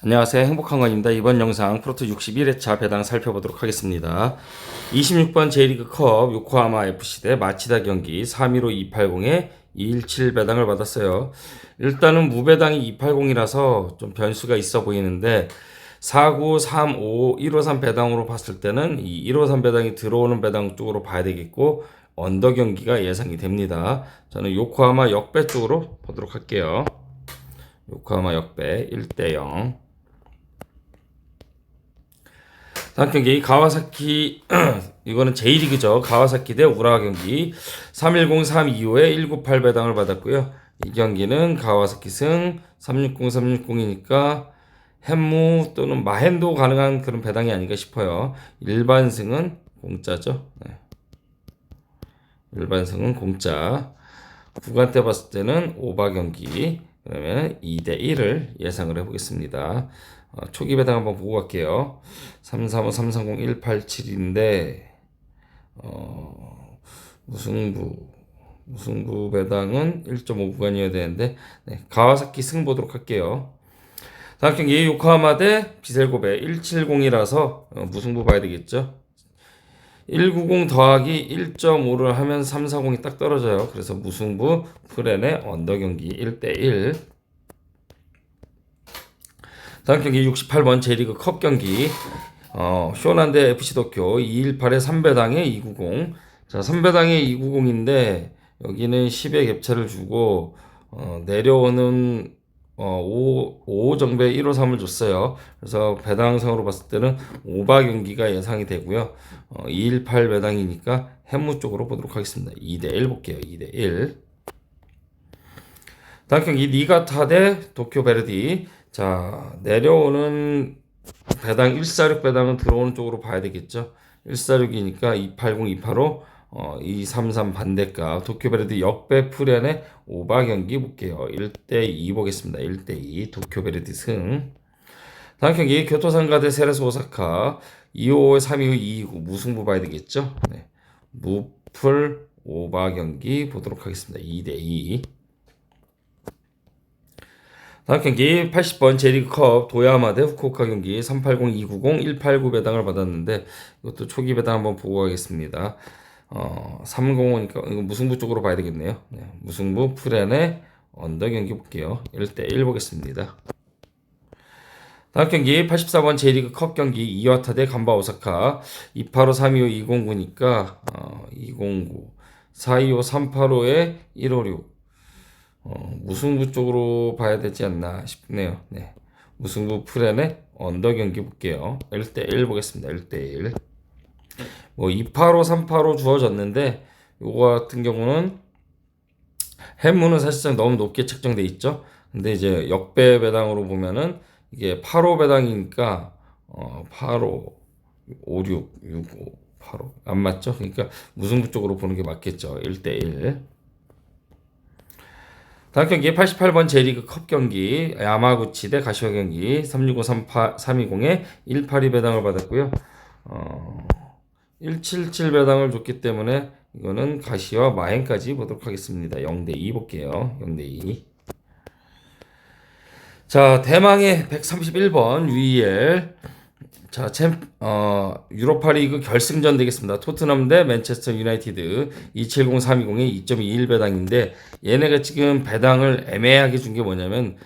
안녕하세요. 행복한 건입니다. 이번 영상 프로토 61회차 배당 살펴보도록 하겠습니다. 26번 J리그 컵 요코하마 FC 대 마치다 경기 315 280에 217 배당을 받았어요. 일단은 무배당이 280이라서 좀 변수가 있어 보이는데 49, 35, 153 배당으로 봤을 때는 이 153 배당이 들어오는 배당 쪽으로 봐야 되겠고 언더 경기가 예상이 됩니다. 저는 요코하마 역배 쪽으로 보도록 할게요. 요코하마 역배 1대 0. 다음 경기 가와사키 이거는 J리그죠. 가와사키 대 우라와 경기 310 325에 198 배당을 받았고요. 이 경기는 가와사키 승 360 360이니까 햄무 또는 마헨도 가능한 그런 배당이 아닌가 싶어요. 일반 승은 공짜죠. 네. 일반 승은 공짜. 구간대 봤을 때는 오바 경기 그러면 2대 1을 예상을 해보겠습니다. 어, 초기 배당 한번 보고 갈게요. 335, 330, 187인데 어, 무승부 무승부 배당은 1.5 구간이어야 되는데 네, 가와사키 승 보도록 할게요. 다음 경기 요코하마 대 비셀고베 170이라서 어, 무승부 봐야 되겠죠. 190 더하기 1.5를 하면 340이 딱 떨어져요. 그래서 무승부 프렌의 언더 경기 1대1. 다음 경기 68번 J리그 컵 경기. 어, 쇼난데 FC 도쿄 218에 3배당에 290. 자, 3배당에 290인데 여기는 10의 갭차를 주고 어, 내려오는 어, 5, 5 정배 153을 줬어요. 그래서 배당상으로 봤을 때는 오바 경기가 예상이 되고요. 어, 218 배당이니까 해무 쪽으로 보도록 하겠습니다. 2대1 볼게요. 2대1. 다음 경기 니가타 대 도쿄 베르디. 자, 내려오는 배당 146 배당은 들어오는 쪽으로 봐야 되겠죠. 146이니까 280, 285, 어, 233 반대값. 도쿄 베르디 역배 프렌의 오바 경기 볼게요. 1대2 보겠습니다. 1대2 도쿄 베르디 승. 다음 경기 교토상가 대 세레스 오사카 255, 325, 229 무승부 봐야 되겠죠. 네. 무풀 오바 경기 보도록 하겠습니다. 2대2. 다음 경기 80번 제리컵 도야마 대 후쿠오카 경기 380, 290, 189 배당을 받았는데 이것도 초기 배당 한번 보고 가겠습니다. 어, 305니까 이거 무승부 쪽으로 봐야 되겠네요. 네, 무승부 프렌의 언더 경기 볼게요. 1대1 보겠습니다. 다음 경기 84번 J리그 컵 경기 이와타 대 간바 오사카 285, 325, 209니까 어, 209, 425, 385에 156 어, 무승부 쪽으로 봐야 되지 않나 싶네요. 네. 무승부 프렌의 언더 경기 볼게요. 1대1 보겠습니다. 1대1. 뭐 285, 385 주어졌는데 요거 같은 경우는 해무는 사실상 너무 높게 책정돼 있죠. 근데 이제 역배 배당으로 보면은 이게 85 배당이니까 어 85, 56, 65, 85안 맞죠? 그러니까 무승부 쪽으로 보는 게 맞겠죠. 1대 1. 다음 경기 88번 J리그 컵 경기 야마구치 대 가시와 경기 365 320에 182 배당을 받았고요. 어, 177 배당을 줬기 때문에 이거는 가시와 마행까지 보도록 하겠습니다. 0대 2 볼게요. 0대 2. 자, 대망의 131번 UEL 자, 챔, 어, 유로파 리그 결승전 되겠습니다. 토트넘 대 맨체스터 유나이티드 270 320의 2.21 배당인데 얘네가 지금 배당을 애매하게 준 게 뭐냐면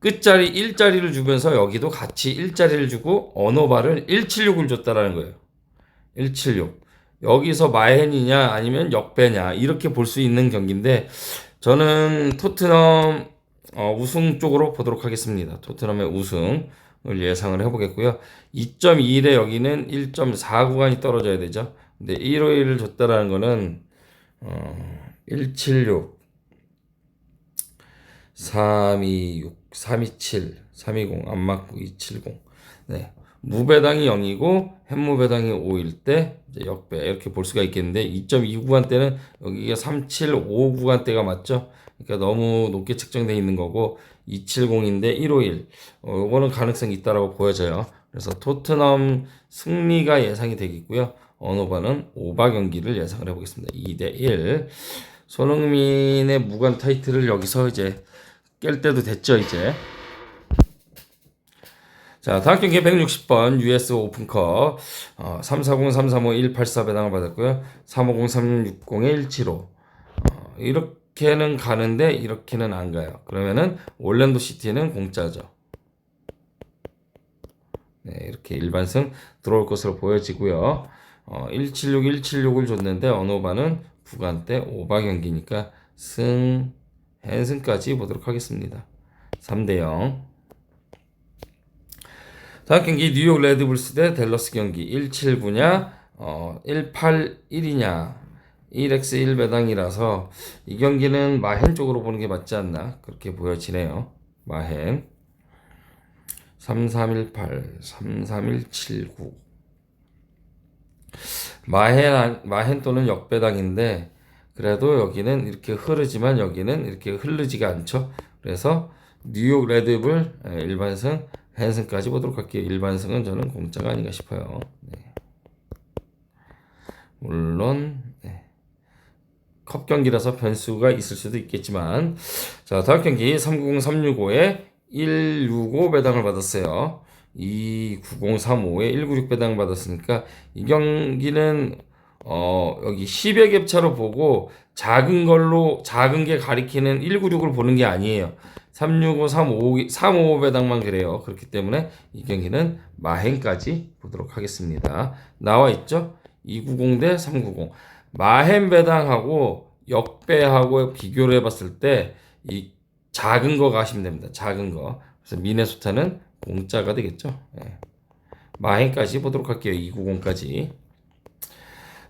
끝자리 1자리를 주면서 여기도 같이 1자리를 주고 언어바를 176을 줬다라는 거예요. 176. 여기서 마헨이냐 아니면 역배냐 이렇게 볼 수 있는 경기인데 저는 토트넘 어, 우승 쪽으로 보도록 하겠습니다. 토트넘의 우승을 예상을 해보겠고요. 2.21에 여기는 1.4 구간이 떨어져야 되죠. 근데 151을 줬다라는 거는 어, 176, 326, 327, 320 안 맞고 270. 네. 무배당이 0이고 햇무배당이 5일 때 이제 역배 이렇게 볼 수가 있겠는데 2.2 구간대는 여기가 375 구간대가 맞죠? 그러니까 너무 높게 책정되어 있는 거고 270인데 151 어, 요거는 가능성이 있다라고 보여져요. 그래서 토트넘 승리가 예상이 되겠고요. 언어바는 오바 경기를 예상을 해보겠습니다. 2대 1. 손흥민의 무관 타이틀을 여기서 이제 깰 때도 됐죠, 이제. 자, 다음 경기 160번 US 오픈컵 어, 340, 335, 184 배당을 받았고요. 350, 360에 175. 어, 이렇게는 가는데 이렇게는 안 가요. 그러면은 올랜도 시티는 공짜죠. 네, 이렇게 일반승 들어올 것으로 보여지고요. 어, 176, 176을 줬는데 언어바는 부간대 오바 경기니까 승, 헨승까지 보도록 하겠습니다. 3대 0. 다음 경기 뉴욕 레드불스 대 댈러스 경기 179냐 어 181이냐 1x 1 배당이라서 이 경기는 마헨 쪽으로 보는 게 맞지 않나 그렇게 보여지네요. 마헨 3318 33179 마헨 마헨 또는 역배당인데 그래도 여기는 이렇게 흐르지만 여기는 이렇게 흐르지가 않죠. 그래서 뉴욕 레드불 예, 일반승 헨승까지 보도록 할게요. 일반승은 저는 공짜가 아닌가 싶어요. 네. 물론 네. 컵 경기라서 변수가 있을 수도 있겠지만 자 다음 경기 390-365에 165 배당을 받았어요. 29035에 196 배당 받았으니까 이 경기는 어 여기 10의 갭차로 보고 작은 걸로 작은 게 가리키는 196을 보는 게 아니에요. 365, 355, 355 배당만 그래요. 그렇기 때문에 이 경기는 마헨까지 보도록 하겠습니다. 나와 있죠? 290 대 390. 마헨 배당하고 역배하고 비교를 해봤을 때 이 작은 거 가시면 됩니다. 작은 거. 그래서 미네소타는 공짜가 되겠죠. 예. 마헨까지 보도록 할게요. 290까지.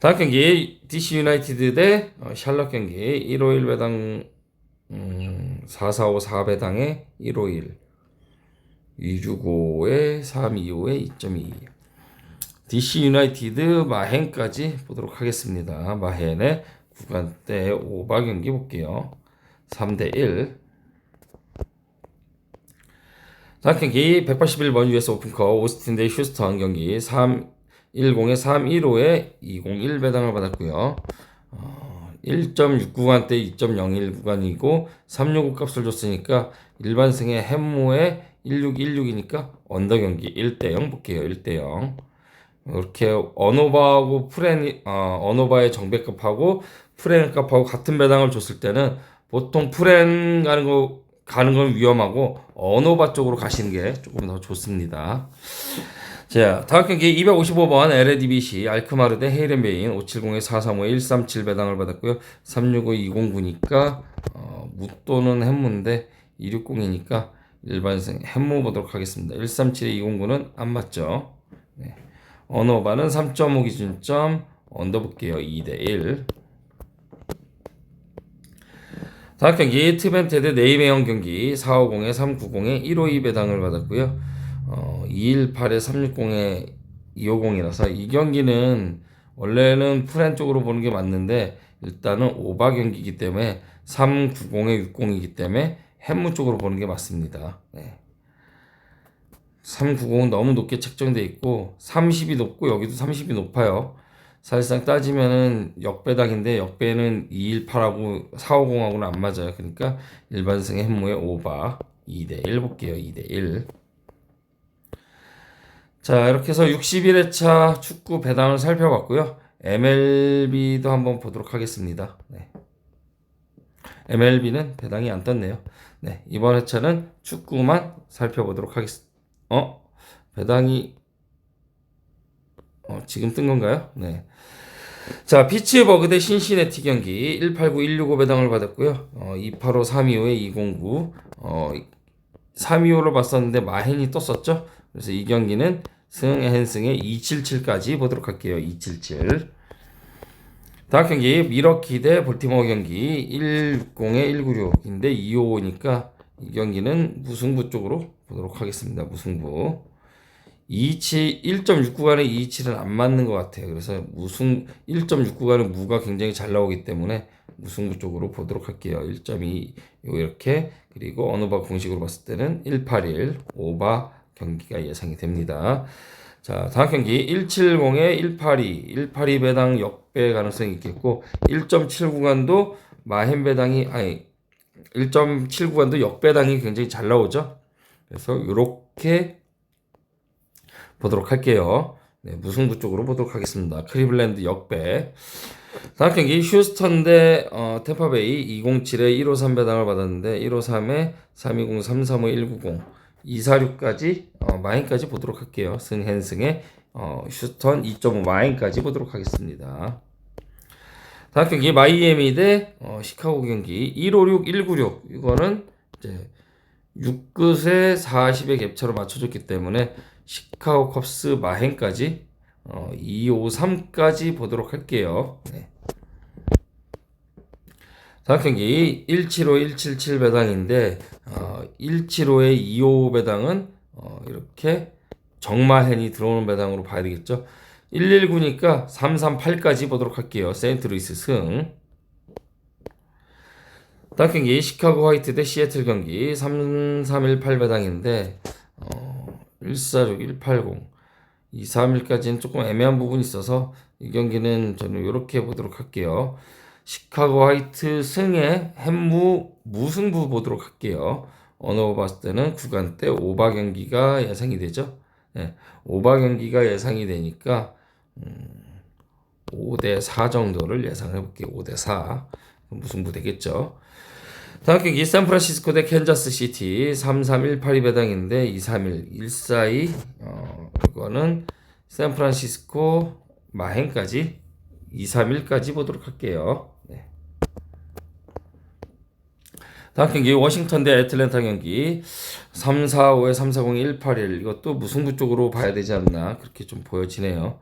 다음 경기 DC 유나이티드 대 어, 샬럿 경기 151 배당 음, 445 4배당에 151 265에 325에 2.2 DC 유나이티드 마헨까지 보도록 하겠습니다. 마헨의 구간대 오바 경기 볼게요. 3대 1 다음 경기 181번 US 오픈컵 오스틴 대 휴스턴 경기 3 10에 315에 201 배당을 받았고요. 어, 1.6 구간 대 2.01 구간이고 365 값을 줬으니까 일반승의 햄모에 1616이니까 언더 경기 1대 0 볼게요. 1대 0. 이렇게 언오바하고 프렌 어, 언오바의 정배값하고 프렌 값하고 같은 배당을 줬을 때는 보통 프렌 가는 거 가는 건 위험하고 언오바 쪽으로 가시는 게 조금 더 좋습니다. 자, 다음 경기 255번 LADBC 알크마르 대 헤이렌베인 570에 435에 137 배당을 받았고요. 365 209니까 어, 무 또는 햄무인데 260이니까 일반생 햄무 보도록 하겠습니다. 137에 209는 안 맞죠. 네. 언어바는 3.5 기준점 언더 볼게요. 2대 1. 다음 경기 트벤테 대 네이메형 경기 450에 390에 152 배당을 받았고요. 어, 218에 360에 250이라서 이 경기는 원래는 프렌 쪽으로 보는 게 맞는데 일단은 오바 경기이기 때문에 390에 60이기 때문에 햄무 쪽으로 보는 게 맞습니다. 네. 390은 너무 높게 책정돼 있고 30이 높고 여기도 30이 높아요. 사실상 따지면은 역배당인데 역배는 218하고 450하고는 안 맞아요. 그러니까 일반승의 햄무의 오바 2대 1 볼게요. 2대 1. 자, 이렇게 해서 61회차 축구 배당을 살펴봤고요. MLB도 한번 보도록 하겠습니다. 네. MLB는 배당이 안 떴네요. 네, 이번 회차는 축구만 살펴보도록 하겠습니다. 어? 배당이 어, 지금 뜬 건가요? 네. 자, 피츠버그 대 신시내티 경기 189, 165 배당을 받았고요. 어, 285, 325에 209. 어, 325를 봤었는데 마헨이 떴었죠. 그래서 이 경기는 승 헨승의 277까지 보도록 할게요. 277. 다음 경기 미러키 대 볼티모어 경기 160에 196인데 255니까 이 경기는 무승부 쪽으로 보도록 하겠습니다. 무승부. 27 1.6구간에 227은 안 맞는 것 같아요. 그래서 무승 1.6구간은 무가 굉장히 잘 나오기 때문에 무승부 쪽으로 보도록 할게요. 1.2 이렇게 그리고 어느 바 공식으로 봤을 때는 181 오바 경기가 예상이 됩니다. 자, 다음 경기 170에 182, 182 배당 역배 가능성이 있겠고 1.7 구간도 마헨 배당이 아니 1.7 구간도 역배당이 굉장히 잘 나오죠. 그래서 이렇게 보도록 할게요. 네, 무승부 쪽으로 보도록 하겠습니다. 크리블랜드 역배. 다음 경기 휴스턴 대 어, 템파베이 207에 153 배당을 받았는데 153에 320, 335, 190, 246까지 어, 마인까지 보도록 할게요. 승헨승의 어, 휴스턴 2.5 마인까지 보도록 하겠습니다. 다음 경기 마이애미 대 어, 시카고 경기 156, 196 이거는 이제 6끝에 40의 갭차로 맞춰줬기 때문에 시카고 컵스 마행까지 어, 253까지 보도록 할게요. 네. 경기 175, 177 배당인데 어, 175의 25 배당은 어, 이렇게 정마헨이 들어오는 배당으로 봐야 되겠죠. 119니까 338까지 보도록 할게요. 세인트루이스 승. 다음 경기 시카고 화이트 대 시애틀 경기 3318 배당인데 어, 146, 180, 231까지는 조금 애매한 부분이 있어서 이 경기는 저는 이렇게 보도록 할게요. 시카고 화이트 승의 햄무 무승부 보도록 할게요. 언어 봤을 때는 구간대 오바 경기가 예상이 되죠. 네, 오바 경기가 예상이 되니까 음, 5대 4 정도를 예상해 볼게요. 5대 4 무승부 되겠죠. 다음 경기 샌프란시스코 대 캔자스 시티 3318이 배당인데 231 142 어, 이거는 샌프란시스코 마행까지 231까지 보도록 할게요. 네. 다음 경기 워싱턴 대 애틀랜타 경기 345에 340 181 이것도 무승부 쪽으로 봐야 되지 않나 그렇게 좀 보여지네요.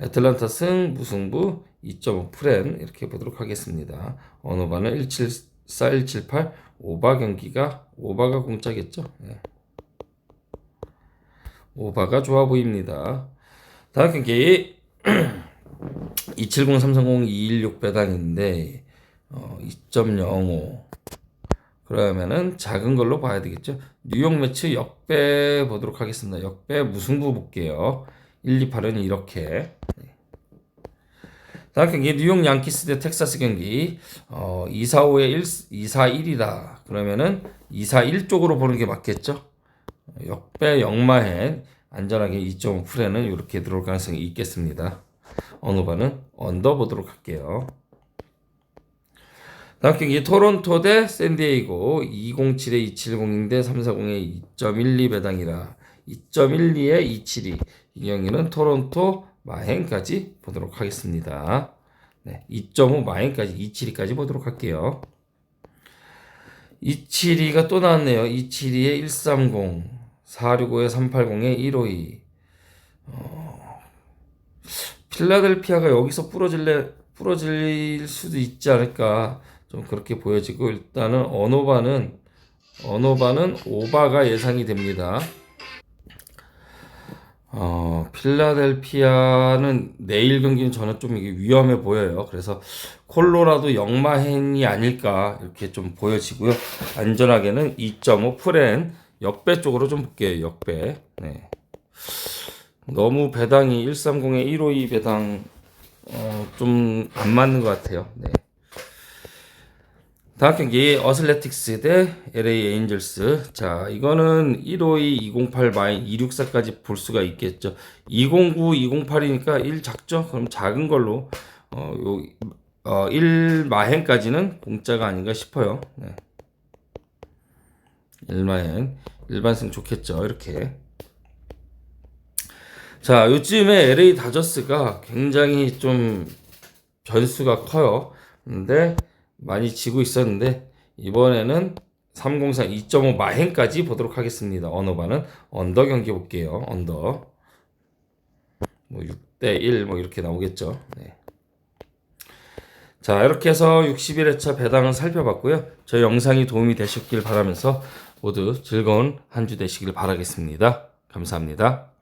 애틀란타 승 무승부 2.5 프렌 이렇게 보도록 하겠습니다. 언어반은 174 178 오바 경기가 오바가 공짜겠죠. 네. 오바가 좋아 보입니다. 다음 경기 270 330 216 배당인데 어, 2.05 그러면은 작은 걸로 봐야 되겠죠. 뉴욕 매치 역배 보도록 하겠습니다. 역배 무승부 볼게요. 1, 2, 8은 이렇게. 네. 다음 경기 뉴욕 양키스 대 텍사스 경기 어, 2, 4, 5에 1, 2, 4, 1이다. 그러면은 2, 4, 1 쪽으로 보는 게 맞겠죠. 역배 역마행 안전하게 2.5 프레는 이렇게 들어올 가능성이 있겠습니다. 어느 반은 언더 보도록 할게요. 경기 토론토 대 샌디에이고 207에 270인데 340에 2.12 배당이라 2.12에 272 이 경기는 토론토 마행까지 보도록 하겠습니다. 네, 2.5 마행까지 272까지 보도록 할게요. 272가 또 나왔네요. 272에 130, 465에 380에 152. 어, 필라델피아가 여기서 부러질래 부러질 수도 있지 않을까 좀 그렇게 보여지고 일단은 언오바는 언오바는 오바가 예상이 됩니다. 어, 필라델피아는 내일 경기는 저는 좀 이게 위험해 보여요. 그래서 콜로라도 역마헨이 아닐까 이렇게 좀 보여지고요. 안전하게는 2.5 프렌 역배 쪽으로 좀 볼게요. 역배. 네. 너무 배당이 130에 152 배당 어, 좀 안 맞는 것 같아요. 네. 다음 경기 어슬레틱스 대 LA 에인절스. 자, 이거는 152, 208 마인 264까지 볼 수가 있겠죠. 209, 208이니까 1 작죠? 그럼 작은 걸로 어, 요 어, 1 마행까지는 공짜가 아닌가 싶어요. 네. 1 마행 일반승 좋겠죠. 이렇게. 자, 요즘에 LA 다저스가 굉장히 좀 변수가 커요. 근데 많이 지고 있었는데 이번에는 303 2.5 마행까지 보도록 하겠습니다. 언어반은 언더 경기 볼게요. 언더. 뭐 6대 1 뭐 이렇게 나오겠죠. 네. 자, 이렇게 해서 61회차 배당을 살펴봤고요. 저 영상이 도움이 되셨길 바라면서 모두 즐거운 한 주 되시길 바라겠습니다. 감사합니다.